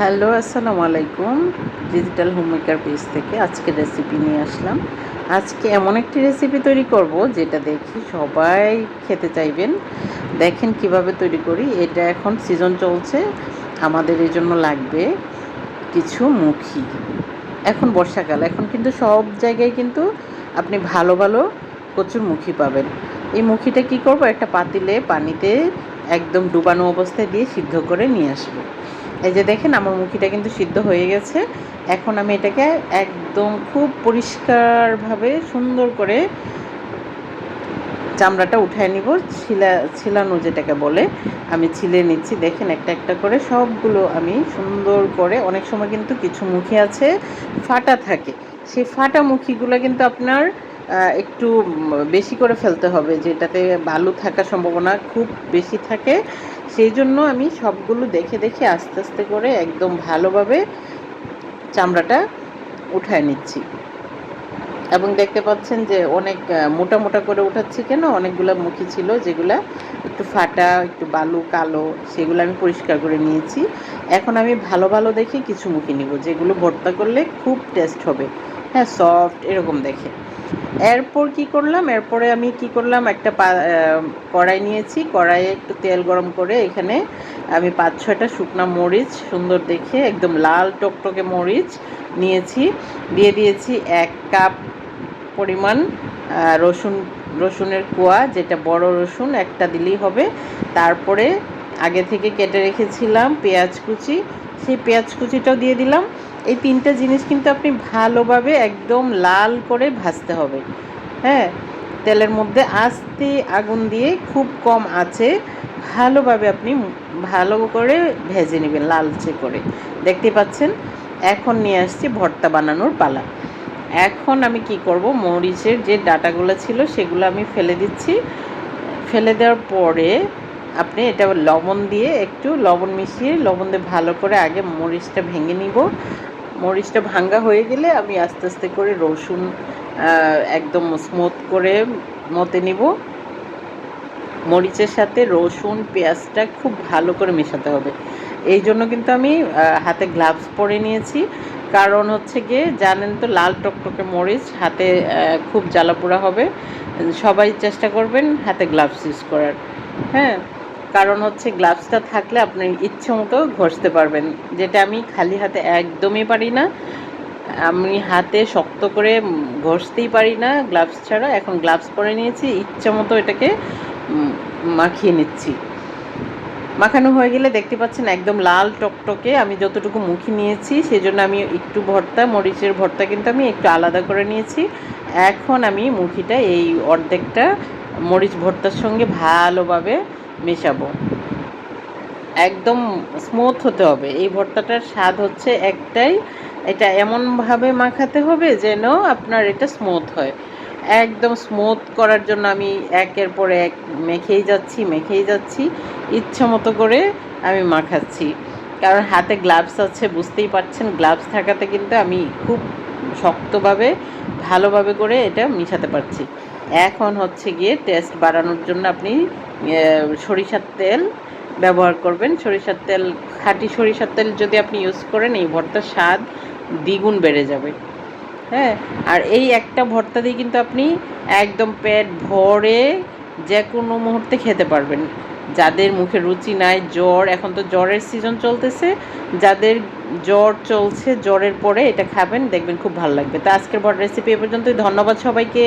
Hello, আসসালামু আলাইকুম। Digital homemaker page থেকে আজকে রেসিপি নিয়ে আসলাম। আজকে এমন একটি রেসিপি তৈরি করব যেটা দেখি সবাই খেতে চাইবেন। দেখেন কীভাবে তৈরি করি। এটা এখন সিজন চলছে। আমাদের এই জন্য লাগবে কিছু মুখি। এখন বর্ষাকাল। এখন কিন্তু সব জায়গায় কিন্তু আপনি ভালো ভালো কচুর মুখি পাবেন। এই মুখিটা কি করব? একটা পাতিলে পানিতে একদম ডুবানো অবস্থায় দিয়ে সিদ্ধ করে নিয়ে আসব। এই যে দেখেন আমার মুখিটা কিন্তু সিদ্ধ হয়ে গেছে। এখন আমি এটাকে একদম খুব পরিষ্কারভাবে সুন্দর করে চামড়াটা উঠায় নিব, ছিলা, ছিলানো যেটাকে বলে। আমি ছিলে নিচ্ছি, দেখেন একটা একটা করে সবগুলো আমি সুন্দর করে, অনেক সময় কিন্তু কিছু মুখি আছে, ফাটা থাকে। সেই ফাটা মুখিগুলো কিন্তু আপনার একটু বেশি করে ফেলতে হবে, যেটাতে বালু থাকার সম্ভাবনা খুব বেশি থাকে। সেই জন্য আমি সবগুলো দেখে দেখে আস্তে আস্তে করে একদম ভালোভাবে চামড়াটা উঠায় নিচ্ছি। এবং দেখতে পাচ্ছেন যে অনেক মোটা মোটা করে উঠাচ্ছি কেন? অনেকগুলো মুখি ছিল যেগুলা একটু ফাটা, একটু বালু, কালো, সেগুলো আমি পরিষ্কার করে নিয়েছি। এখন আমি ভালো ভালো দেখে কিছু মুখি নিব, যেগুলো ভর্তা করলে খুব টেস্ট হবে। হ্যাঁ সফট এরকম দেখে। এরপর কি করলাম? এরপরে আমি কি করলাম? একটা কড়াই নিয়েছি। কড়াইয়ে একটু তেল গরম করে এখানে আমি পাঁচ ছয়টা শুকনো মরিচ, সুন্দর দেখে একদম লাল টকটকে মরিচ নিয়েছি। দিয়ে দিয়েছি এক কাপ পরিমাণ রসুন, রসুনের কোয়া, যেটা বড় রসুন, একটা দিলেই হবে। তারপরে আগে থেকে কেটে রেখেছিলাম পেঁয়াজ কুচি। সেই পেঁয়াজ কুচিটাও দিয়ে দিলাম। এই তিনটা জিনিস কিন্তু আপনি ভালোভাবে একদম লাল করে ভাজতে হবে। হ্যাঁ? তেলের মধ্যে আস্তে আগুন দিয়ে খুব কম আছে, ভালোভাবে আপনি ভালো করে ভেজে নেবেন লালচে করে। দেখতে পাচ্ছেন? এখন নিয়ে আসছি ভর্তা বানানোর পালা। এখন আমি কি করব? মরিচের যে ডাটাগুলো ছিল সেগুলো আমি ফেলে দিচ্ছি। ফেলে দেওয়ার পরে আপনি এটা লবণ দিয়ে একটু লবণ মিশিয়ে, লবণ দিয়ে ভালো করে আগে মরিচটা ভেঙে নিব। মরিচটা ভাঙ্গা হয়ে গেলে আমি আস্তে আস্তে করে রসুন একদম স্মুথ করে মতে নিব। মরিচের সাথে রসুন, পেঁয়াজটা খুব ভালো করে মেশাতে হবে। এই জন্য কিন্তু আমি হাতে গ্লাভস পরে নিয়েছি। কারণ হচ্ছে গিয়ে, জানেন তো, লাল টকটকে মরিচ হাতে খুব জ্বালাপোড়া হবে। সবাই চেষ্টা করবেন হাতে গ্লাভস ইউজ করার। হ্যাঁ? কারণ হচ্ছে গ্লাভসটা থাকলে আপনি ইচ্ছে মতো ঘষতে পারবেন। যেটা আমি খালি হাতে একদমই পারি না। আমি হাতে শক্ত করে ঘষতেই পারি না গ্লাভস ছাড়া। এখন গ্লাভস পরে নিয়েছি, ইচ্ছা মতো এটাকে মাখিয়ে নিচ্ছি। মাখানো হয়ে গেলে দেখতে পাচ্ছেন একদম লাল টকটকে আমি যতটুকু মুখি নিয়েছি সেই জন্য আমি একটু ভর্তা, মরিচের ভর্তা কিন্তু আমি একটু আলাদা করে নিয়েছি। এখন আমি মুখিটা এই অর্ধেকটা মরিচ ভর্তার সঙ্গে ভালোভাবে মেশাবো। একদম স্মুথ হতে হবে। এই ভর্তাটার স্বাদ হচ্ছে একটাই, এটা এমনভাবে মাখাতে হবে যেন আপনার এটা স্মুথ হয়। একদম স্মুথ করার জন্য আমি একের পর এক মেখেই যাচ্ছি মেখেই যাচ্ছি। ইচ্ছা মতো করে আমি মাখাচ্ছি। কারণ হাতে গ্লাভস আছে, বুঝতেই পারছেন গ্লাভস থাকাতে কিন্তু আমি খুব শক্তভাবে ভালোভাবে করে এটা মিশাতে পারছি। এখন হচ্ছে গিয়ে টেস্ট বাড়ানোর জন্য আপনি সরিষার তেল ব্যবহার করবেন। সরিষার তেল, খাঁটি সরিষার তেল যদি আপনি ইউজ করেন, এই ভর্তার স্বাদ দ্বিগুণ বেড়ে যাবে। হ্যাঁ? আর এই একটা ভর্তা দিয়ে কিন্তু আপনি একদম পেট ভরে যে কোনো মুহূর্তে খেতে পারবেন। যাদের মুখে রুচি নাই, জ্বর, এখন তো জ্বরের সিজন চলতেছে, যাদের জ্বর চলছে, জ্বরের পরে এটা খাবেন, দেখবেন খুব ভালো লাগবে। তো আজকের বড় রেসিপি এ পর্যন্তই, ধন্যবাদ সবাইকে।